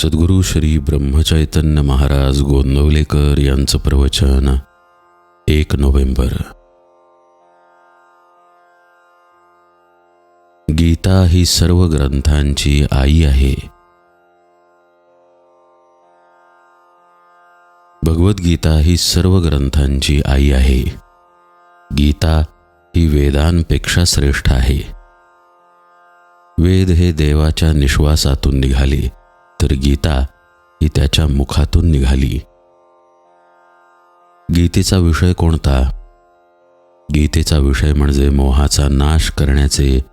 सद्गुरू श्री ब्रह्मचैतन्य महाराज गोंदवलेकर यांचं प्रवचन एक नोव्हेंबर. गीता ही सर्व ग्रंथांची आई आहे. भगवद्गीता ही सर्व ग्रंथांची आई आहे. गीता ही वेदांपेक्षा श्रेष्ठ आहे. वेद हे देवाच्या निश्वासातून निघाले. तर गीता ही त्याच्या मुखातून निघाली. गीतेचा विषय कोणता? गीतेचा विषय म्हणजे मोहाचा नाश करण्याचे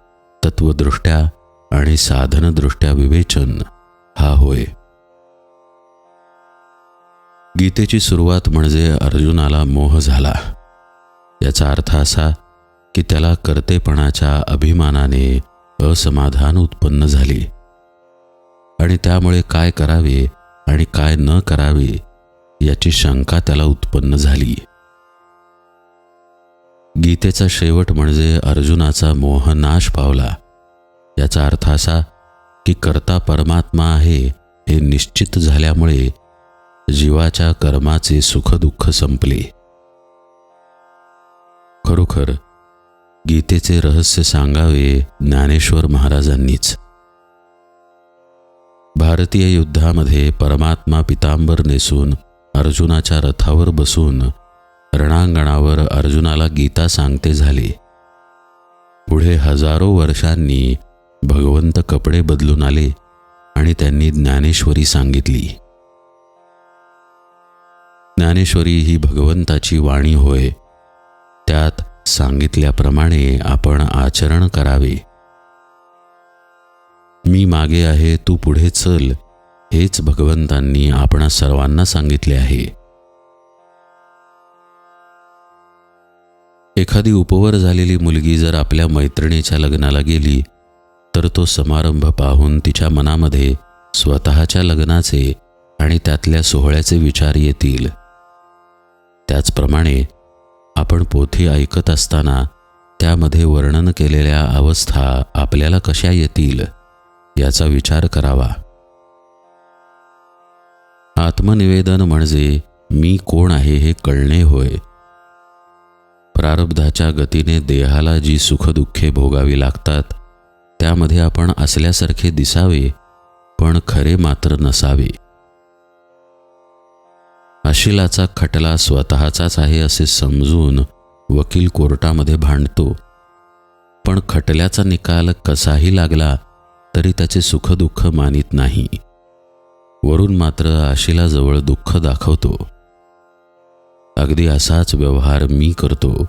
तत्वदृष्ट्या आणि साधनदृष्ट्या विवेचन हा होय. गीतेची सुरुवात म्हणजे अर्जुनाला मोह झाला. याचा अर्थ असा की त्याला कर्तेपणाच्या अभिमानाने असमाधान उत्पन्न झाली. आणि त्यामुळे काय करावे आणि काय न करावे याची शंका त्याला उत्पन्न झाली. गीतेचा शेवट म्हणजे अर्जुनाचा मोह नाश पावला. याचा अर्थ असा की कर्ता परमात्मा आहे हे निश्चित झाल्यामुळे जीवाच्या कर्माचे सुखदुःख संपले. खरोखर गीतेचे रहस्य सांगावे ज्ञानेश्वर महाराजांनीच. भारतीय युद्धामध्ये परमात्मा पितांबर नेसून अर्जुनाच्या रथावर बसून रणांगणावर अर्जुनाला गीता सांगते झाले. पुढे हजारो वर्षांनी भगवंत कपडे बदलून आले आणि त्यांनी ज्ञानेश्वरी सांगितली. ज्ञानेश्वरी ही भगवंताची वाणी होय. त्यात सांगितल्याप्रमाणे आपण आचरण करावे. मी मागे आहे तू पुढे चल. हेच भगवंतांनी आपणा सर्वांना सांगितले आहे. एखादी उपवर झालेली मुलगी जर आपल्या मैत्रिणीच्या लग्नाला गेली तर तो समारंभ पाहून तिच्या मनामध्ये स्वतःच्या लग्नाचे आणि त्यातल्या सोहळ्याचे विचार येतील. त्याचप्रमाणे आपण पोथी ऐकत असताना त्यामध्ये वर्णन केलेल्या अवस्था आपल्याला कशा येतील? याचा विचार करावा. आत्मनिवेदन म्हणजे मी कोण आहे हे कळणे होय. प्रारब्धाच्या गतीने देहाला जी सुखदुःखे भोगावी लागतात त्यामध्ये आपण असल्यासारखे दिसावे पण खरे मात्र नसावे. अशिलाचा खटला स्वतःचाच आहे असे समजून वकील कोर्टामध्ये भांडतो. पण खटल्याचा निकाल कसाही लागला तरी त्याचे सुखदुःख मानित नाही. वरून मात्र आशिलाजवळ दुःख दाखवतो. अगदी असाच व्यवहार मी करतो.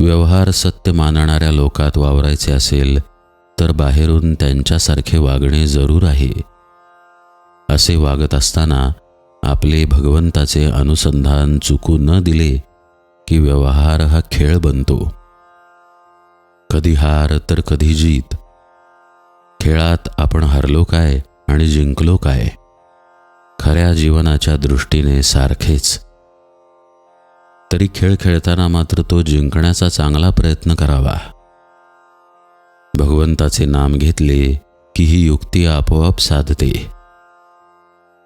व्यवहार सत्य मानणाऱ्या लोकात वावरायचे असेल तर बाहेरून त्यांच्यासारखे वागणे जरूर आहे. असे वागत असताना आपले भगवंताचे अनुसंधान चुकू न दिले की व्यवहार हा खेळ बनतो. कधी हार तर कधी जीत खेळात आपण हरलो काय आणि जिंकलो काय? खऱ्या जीवनाच्या दृष्टीने सारखेच. तरी खेळ खेळताना मात्र तो जिंकण्याचा चांगला प्रयत्न करावा. भगवंताचे नाम घेतले की ही युक्ती आपोआप साधते.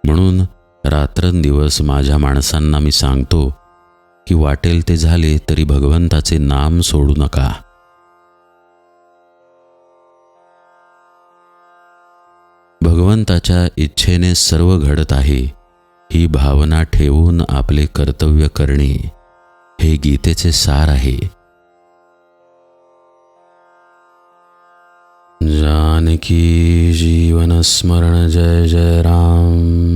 म्हणून रात्रंदिवस माझ्या माणसांना मी सांगतो की वाटेल ते झाले तरी भगवंताचे नाम सोडू नका. भगवंताच्या इच्छेने सर्व घडत आहे. ही भावना ठेवून आपले कर्तव्य करणे हे गीतेचे सार आहे. जानकी जीवन स्मरण जय जय राम.